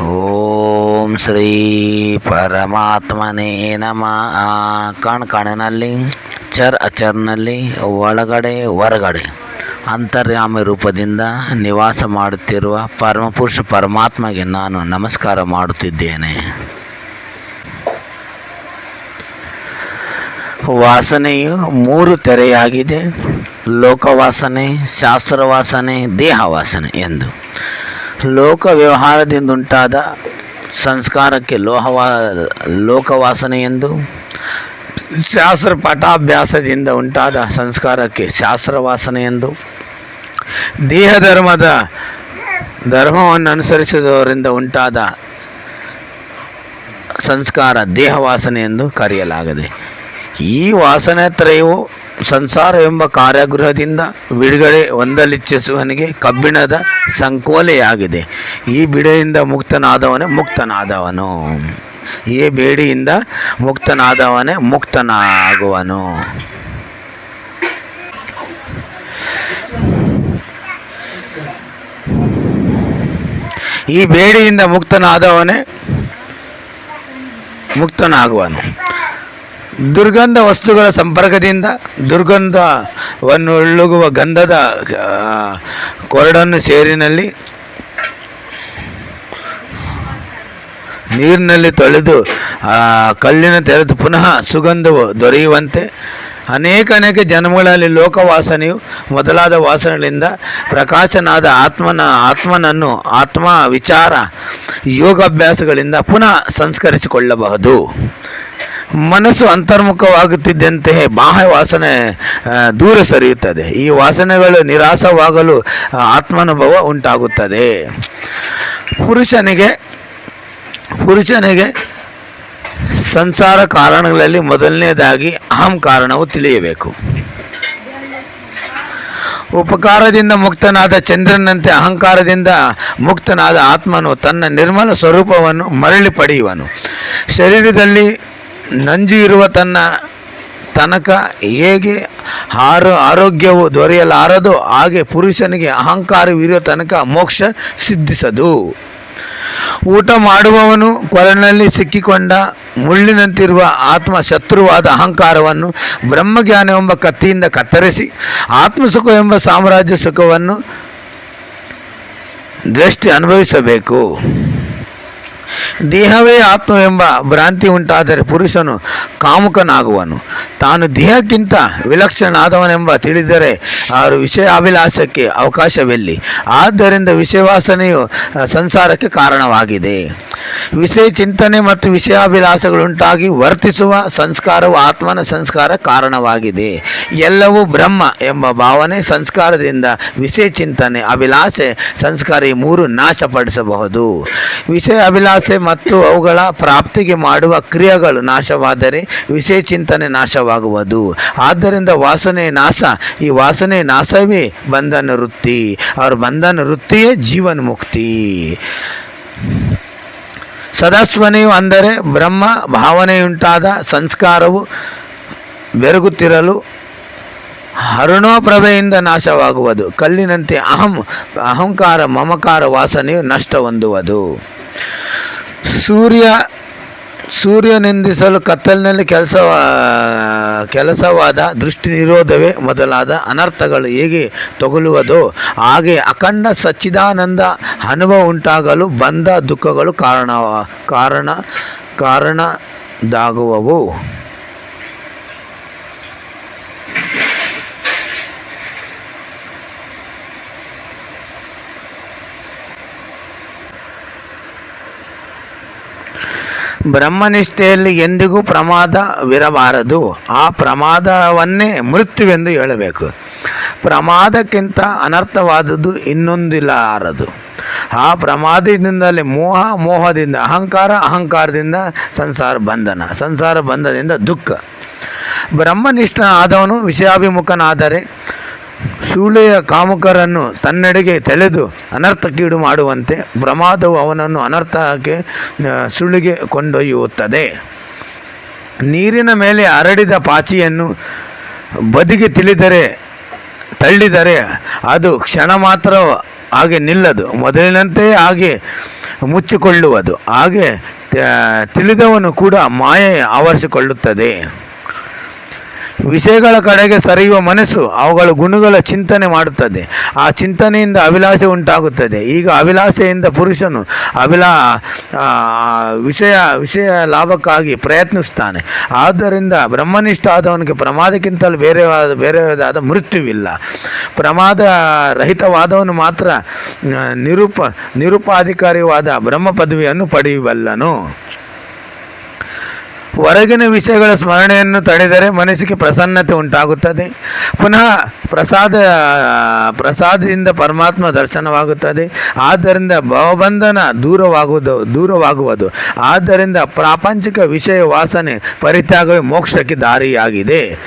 ಓಂ ಶ್ರೀ ಪರಮಾತ್ಮನೇ ನಮಃ. ಕಣ್ ಕಣನಲ್ಲಿ ಚರ್ ಅಚರ್ನಲ್ಲಿ, ಒಳಗಡೆ, ಹೊರಗಡೆ. ಅಂತರ್ಯಾಮಿ ರೂಪದಿಂದ ನಿವಾಸ ಮಾಡುತ್ತಿರುವ ಪರಮಪುರುಷ ಪರಮಾತ್ಮಗೆ ನಾನು ನಮಸ್ಕಾರ ಮಾಡುತ್ತಿದ್ದೇನೆ. ವಾಸನೆಯು ಮೂರು ತೆರೆಯಾಗಿದೆ. ಲೋಕವಾಸನೆ, ಶಾಸ್ತ್ರವಾಸನೆ, ದೇಹವಾಸನೆ ಎಂದು. ಲೋಕ ವ್ಯವಹಾರದಿಂದುಂಟಾದ ಸಂಸ್ಕಾರಕ್ಕೆ ಲೋಹವಾ ಎಂದು ಶಾಸ್ತ್ರ ಪಠಾಭ್ಯಾಸದಿಂದ ಉಂಟಾದ ಸಂಸ್ಕಾರಕ್ಕೆ ಶಾಸ್ತ್ರವಾಸನೆ ಎಂದು ದೇಹ ಧರ್ಮದ ಧರ್ಮವನ್ನು ಅನುಸರಿಸಿದವರಿಂದ ಉಂಟಾದ ಸಂಸ್ಕಾರ ದೇಹವಾಸನೆ ಎಂದು ಕರೆಯಲಾಗಿದೆ ಈ ವಾಸನೆತ್ರಯವು ಸಂಸಾರ ಎಂಬ ಕಾರಾಗೃಹದಿಂದ ಬಿಡುಗಡೆ ಹೊಂದಲಿಚ್ಛಿಸುವನಿಗೆ ಕಬ್ಬಿಣದ ಸಂಕೋಲೆಯಾಗಿದೆ. ಈ ಬಿಡೆಯಿಂದ ಮುಕ್ತನಾದವನೇ ಮುಕ್ತನಾದವನು. ಈ ಬೇಡಿಯಿಂದ ಮುಕ್ತನಾದವನೇ ಮುಕ್ತನಾಗುವನು. ಈ ಬೇಡಿಯಿಂದ ಮುಕ್ತನಾದವನೇ ಮುಕ್ತನಾಗುವನು. ದುರ್ಗಂಧ ವಸ್ತುಗಳ ಸಂಪರ್ಕದಿಂದ ದುರ್ಗಂಧವನ್ನು ಉಳ್ಳುಗುವ ಗಂಧದ ಕೊರಡನ್ನು ಸೇರಿನಲ್ಲಿ ನೀರಿನಲ್ಲಿ ತೊಳೆದು ಕಲ್ಲಿನ ತೆರೆದು ಪುನಃ ಸುಗಂಧವು ದೊರೆಯುವಂತೆ ಅನೇಕ ಅನೇಕ ಜನ್ಮಗಳಲ್ಲಿ ಲೋಕವಾಸನೆಯು ಮೊದಲಾದ ವಾಸನೆಗಳಿಂದ ಪ್ರಕಾಶನಾದ ಆತ್ಮನ, ಆತ್ಮನನ್ನು ಆತ್ಮ ವಿಚಾರ ಯೋಗಾಭ್ಯಾಸಗಳಿಂದ ಪುನಃ ಸಂಸ್ಕರಿಸಿಕೊಳ್ಳಬಹುದು. ಮನಸ್ಸು ಅಂತರ್ಮುಖವಾಗುತ್ತಿದ್ದಂತೆಯೇ ಬಾಹ್ಯ ವಾಸನೆ ದೂರ ಸರಿಯುತ್ತದೆ. ಈ ವಾಸನೆಗಳು ನಿರಾಸವಾಗಲು ಆತ್ಮಾನುಭವ ಉಂಟಾಗುತ್ತದೆ. ಪುರುಷನಿಗೆ ಪುರುಷನಿಗೆ ಸಂಸಾರ ಕಾರಣಗಳಲ್ಲಿ ಮೊದಲನೇದಾಗಿ ಅಹಂ ಕಾರಣವು ತಿಳಿಯಬೇಕು. ಉಪಕಾರದಿಂದ ಮುಕ್ತನಾದ ಚಂದ್ರನಂತೆ ಅಹಂಕಾರದಿಂದ ಮುಕ್ತನಾದ ಆತ್ಮನು ತನ್ನ ನಿರ್ಮಲ ಸ್ವರೂಪವನ್ನು ಮರಳಿ ಪಡೆಯುವನು. ಶರೀರದಲ್ಲಿ ನಂಜು ಇರುವ ತನ್ನ ತನಕ ಹೇಗೆ ಆರೋ ಆರೋಗ್ಯವು ದೊರೆಯಲಾರದು ಹಾಗೆ ಪುರುಷನಿಗೆ ಅಹಂಕಾರವಿರುವ ತನಕ ಮೋಕ್ಷ ಸಿದ್ಧಿಸದು. ಊಟ ಮಾಡುವವನು ಕೊರಳಿನಲ್ಲಿ ಸಿಕ್ಕಿಕೊಂಡ ಮುಳ್ಳಿನಂತಿರುವ ಆತ್ಮ ಶತ್ರುವಾದ ಅಹಂಕಾರವನ್ನು ಬ್ರಹ್ಮಜ್ಞಾನವೆಂಬ ಕತ್ತಿಯಿಂದ ಕತ್ತರಿಸಿ ಆತ್ಮಸುಖ ಎಂಬ ಸಾಮ್ರಾಜ್ಯ ಸುಖವನ್ನು ದೃಷ್ಟಿ ಅನುಭವಿಸಬೇಕು. ದೇಹವೇ ಆತ್ಮವೆಂಬ ಭ್ರಾಂತಿ ಉಂಟಾದರೆ ಪುರುಷನು ಕಾಮುಕನಾಗುವನು. ತಾನು ದೇಹಕ್ಕಿಂತ ವಿಲಕ್ಷಣಾದವನೆಂಬ ತಿಳಿದರೆ ಅವರು ವಿಷಯ ಅಭಿಲಾಷಕ್ಕೆ ಅವಕಾಶವೆಲ್ಲಿ. ಆದ್ದರಿಂದ ವಿಷಯವಾಸನೆಯು ಸಂಸಾರಕ್ಕೆ ಕಾರಣವಾಗಿದೆ. ವಿಷಯ ಚಿಂತನೆ ಮತ್ತು ವಿಷಯಾಭಿಲಾಷಗಳುಂಟಾಗಿ ವರ್ತಿಸುವ ಸಂಸ್ಕಾರವು ಆತ್ಮನ ಸಂಸ್ಕಾರ ಕಾರಣವಾಗಿದೆ. ಎಲ್ಲವೂ ಬ್ರಹ್ಮ ಎಂಬ ಭಾವನೆ ಸಂಸ್ಕಾರದಿಂದ ವಿಷಯ ಚಿಂತನೆ, ಅಭಿಲಾಷೆ, ಸಂಸ್ಕಾರ ಈ ಮೂರು ನಾಶಪಡಿಸಬಹುದು. ವಿಷಯ, ಅಭಿಲಾಷೆ ಮತ್ತು ಅವುಗಳ ಪ್ರಾಪ್ತಿಗೆ ಮಾಡುವ ಕ್ರಿಯೆಗಳು ನಾಶವಾದರೆ ವಿಷಯ ಚಿಂತನೆ ನಾಶವಾಗುವುದು ಆದ್ದರಿಂದ ವಾಸನೆ ನಾಶ ಈ ವಾಸನೆ ನಾಶವೇ ಬಂಧನ ವೃತ್ತಿ. ಅವ್ರ ಬಂಧನ ವೃತ್ತಿಯೇ ಜೀವನ್ ಮುಕ್ತಿ. ಸದಾಸ್ವನೆಯು ಅಂದರೆ ಬ್ರಹ್ಮ, ಭಾವನೆಯುಂಟಾದ ಸಂಸ್ಕಾರವು ಬೆರಗುತ್ತಿರಲು ಅರುಣೋಪ್ರಭೆಯಿಂದ ನಾಶವಾಗುವುದು. ಕಲ್ಲಿನಂತೆ ಅಹಂ, ಅಹಂಕಾರ ಮಮಕಾರ ವಾಸನೆಯು ನಷ್ಟ ಹೊಂದುವುದು. ಸೂರ್ಯ ಸೂರ್ಯನಿಂದಿಸಲು ಕತ್ತಲಿನಲ್ಲಿ ಕೆಲಸ ಕೆಲಸವಾದ ದೃಷ್ಟಿ ನಿರೋಧವೇ ಮೊದಲಾದ ಅನರ್ಥಗಳು ಹೇಗೆ ತಗುಲುವುದೋ, ಹಾಗೆ ಅಖಂಡ ಸಚ್ಚಿದಾನಂದ ಅನುಭವ ಉಂಟಾಗಲು ಬಂದ ದುಃಖಗಳು ಕಾರಣ ಕಾರಣ, ಕಾರಣದಾಗುವವು. ಬ್ರಹ್ಮನಿಷ್ಠೆಯಲ್ಲಿ ಎಂದಿಗೂ ಪ್ರಮಾದವಿರಬಾರದು ಆ ಪ್ರಮಾದವನ್ನೇ ಮೃತ್ಯುವೆಂದು ಹೇಳಬೇಕು. ಪ್ರಮಾದಕ್ಕಿಂತ ಅನರ್ಥವಾದದ್ದು ಇನ್ನೊಂದಿಲ್ಲಾರದು. ಆ ಪ್ರಮಾದದಿಂದಲೇ ಮೋಹ, ಮೋಹದಿಂದ ಅಹಂಕಾರ, ಅಹಂಕಾರದಿಂದ ಸಂಸಾರ ಬಂಧನ, ಸಂಸಾರ ಬಂಧನದಿಂದ ದುಃಖ. ಬ್ರಹ್ಮನಿಷ್ಠನಾದವನು ವಿಷಯಾಭಿಮುಖನಾದರೆ ಸೂಳೆಯ ಕಾಮುಕರನ್ನು ತನ್ನೆಡೆಗೆ ತೆಳೆದು ಅನರ್ಥಕ್ಕೀಡು ಮಾಡುವಂತೆ ಪ್ರಮಾದವು ಅವನನ್ನು ಅನರ್ಥಕ್ಕೆ ಸುಳಿಗೆ ಕೊಂಡೊಯ್ಯುತ್ತದೆ. ನೀರಿನ ಮೇಲೆ ಹರಡಿದ ಪಾಚಿಯನ್ನು ಬದಿಗೆ ತಿಳಿದರೆ, ತಳ್ಳಿದರೆ ಅದು ಕ್ಷಣ ಮಾತ್ರ ಹಾಗೆ ನಿಲ್ಲದು, ಮೊದಲಿನಂತೆ ಹಾಗೆ ಮುಚ್ಚಿಕೊಳ್ಳುವುದು. ಹಾಗೆ ತಿಳಿದವನು ಕೂಡ ಮಾಯೆ ಆವರಿಸಿಕೊಳ್ಳುತ್ತದೆ. ವಿಷಯಗಳ ಕಡೆಗೆ ಸರಿಯುವ ಮನಸ್ಸು ಅವುಗಳ ಗುಣಗಳ ಚಿಂತನೆ ಮಾಡುತ್ತದೆ. ಆ ಚಿಂತನೆಯಿಂದ ಅಭಿಲಾಷೆ ಉಂಟಾಗುತ್ತದೆ. ಈಗ ಅಭಿಲಾಷೆಯಿಂದ ಪುರುಷನು ಅಭಿಲಾ ವಿಷಯ ವಿಷಯ ಲಾಭಕ್ಕಾಗಿ ಪ್ರಯತ್ನಿಸ್ತಾನೆ ಆದ್ದರಿಂದ ಬ್ರಹ್ಮನಿಷ್ಠ ಆದವನಿಗೆ ಪ್ರಮಾದಕ್ಕಿಂತಲೂ ಬೇರೆವಾದ ಬೇರೆಯಾದ ಮೃತ್ಯುವಿಲ್ಲ. ಪ್ರಮಾದ ರಹಿತವಾದವನು ಮಾತ್ರ ನಿರೂಪ, ನಿರುಪಾಧಿಕಾರಿವಾದ ಬ್ರಹ್ಮ ಪದವಿಯನ್ನು ಪಡೆಯಬಲ್ಲನು ಹೊರಗಿನ ವಿಷಯಗಳ ಸ್ಮರಣೆಯನ್ನು ತಡೆದರೆ ಮನಸ್ಸಿಗೆ ಪ್ರಸನ್ನತೆ ಉಂಟಾಗುತ್ತದೆ. ಪುನಃ ಪ್ರಸಾದ, ಪ್ರಸಾದದಿಂದ ಪರಮಾತ್ಮ ದರ್ಶನವಾಗುತ್ತದೆ. ಆದ್ದರಿಂದ ಭವಬಂಧನ ದೂರವಾಗುವುದು ದೂರವಾಗುವುದು. ಆದ್ದರಿಂದ ಪ್ರಾಪಂಚಿಕ ವಿಷಯ ವಾಸನೆ ಪರಿತ್ಯಾಗವೇ ಮೋಕ್ಷಕ್ಕೆ ದಾರಿಯಾಗಿದೆ.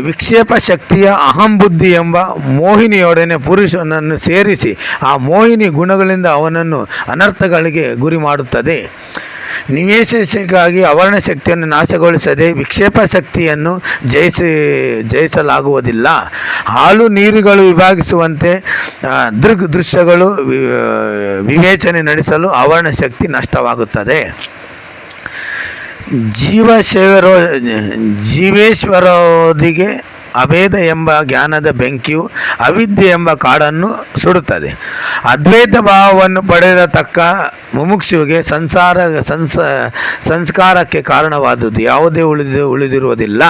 ವಿಕ್ಷೇಪ ಶಕ್ತಿಯ ಅಹಂ ಬುದ್ಧಿ ಎಂಬ ಮೋಹಿನಿಯೊಡನೆ ಪುರುಷನನ್ನು ಸೇರಿಸಿ ಆ ಮೋಹಿನಿ ಗುಣಗಳಿಂದ ಅವನನ್ನು ಅನರ್ಥಗಳಿಗೆ ಗುರಿ ಮಾಡುತ್ತದೆ. ನಿವೇಶಕ್ಕಾಗಿ ಅವರ್ಣ ಶಕ್ತಿಯನ್ನು ನಾಶಗೊಳಿಸದೆ ವಿಕ್ಷೇಪ ಶಕ್ತಿಯನ್ನು ಜಯಿಸಿ, ಜಯಿಸಲಾಗುವುದಿಲ್ಲ. ಹಾಲು ನೀರುಗಳು ವಿಭಾಗಿಸುವಂತೆ ದೃಗ್ ದೃಶ್ಯಗಳು ವಿವೇಚನೆ ನಡೆಸಲು ಅವರ್ಣ ಶಕ್ತಿ ನಷ್ಟವಾಗುತ್ತದೆ. ಜೀವಶೇವರೋ ಜೀವೇಶ್ವರೋದಿಗೆ ಅಭೇದ ಎಂಬ ಜ್ಞಾನದ ಬೆಂಕಿಯು ಅವಿದ್ಯೆ ಎಂಬ ಕಾಡನ್ನು ಸುಡುತ್ತದೆ. ಅದ್ವೈತ ಭಾವವನ್ನು ಪಡೆದ ತಕ್ಕ ಮುಮುಕ್ಷುವಿಗೆ ಸಂಸಾರ, ಸಂಸ, ಸಂಸ್ಕಾರಕ್ಕೆ ಕಾರಣವಾದದ್ದು. ಯಾವುದೇ ಉಳಿದು, ಉಳಿದಿರುವುದಿಲ್ಲ.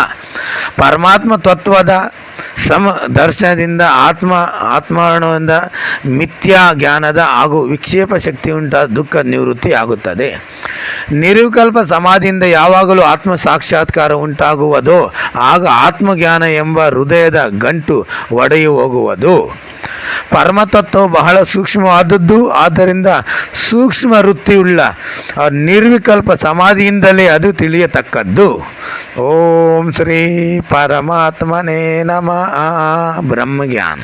ಪರಮಾತ್ಮ ತತ್ವದ ಸಮ, ದರ್ಶನದಿಂದ ಆತ್ಮ, ಆತ್ಮಾರಣದಿಂದ ಮಿಥ್ಯಾ ಜ್ಞಾನದ ಹಾಗೂ ವಿಕ್ಷೇಪ ಶಕ್ತಿ ಉಂಟಾದ ದುಃಖ ನಿವೃತ್ತಿ ಆಗುತ್ತದೆ ನಿರ್ವಿಕಲ್ಪ ಸಮಾಧಿಯಿಂದ ಯಾವಾಗಲೂ ಆತ್ಮ ಸಾಕ್ಷಾತ್ಕಾರ ಉಂಟಾಗುವುದೋ, ಆಗ ಆತ್ಮಜ್ಞಾನ ಎಂಬ ಹೃದಯದ ಗಂಟು ಒಡೆಯು ಹೋಗುವುದು ಪರಮತತ್ವವು ಬಹಳ ಸೂಕ್ಷ್ಮವಾದದ್ದು, ಆದ್ದರಿಂದ ಸೂಕ್ಷ್ಮ ವೃತ್ತಿಯುಳ್ಳ ನಿರ್ವಿಕಲ್ಪ ಸಮಾಧಿಯಿಂದಲೇ ಅದು ತಿಳಿಯತಕ್ಕದ್ದು. ಓಂ ಶ್ರೀ ಪರಮಾತ್ಮನೇ ನಮಃ. ಬ್ರಹ್ಮಜ್ಞಾನ.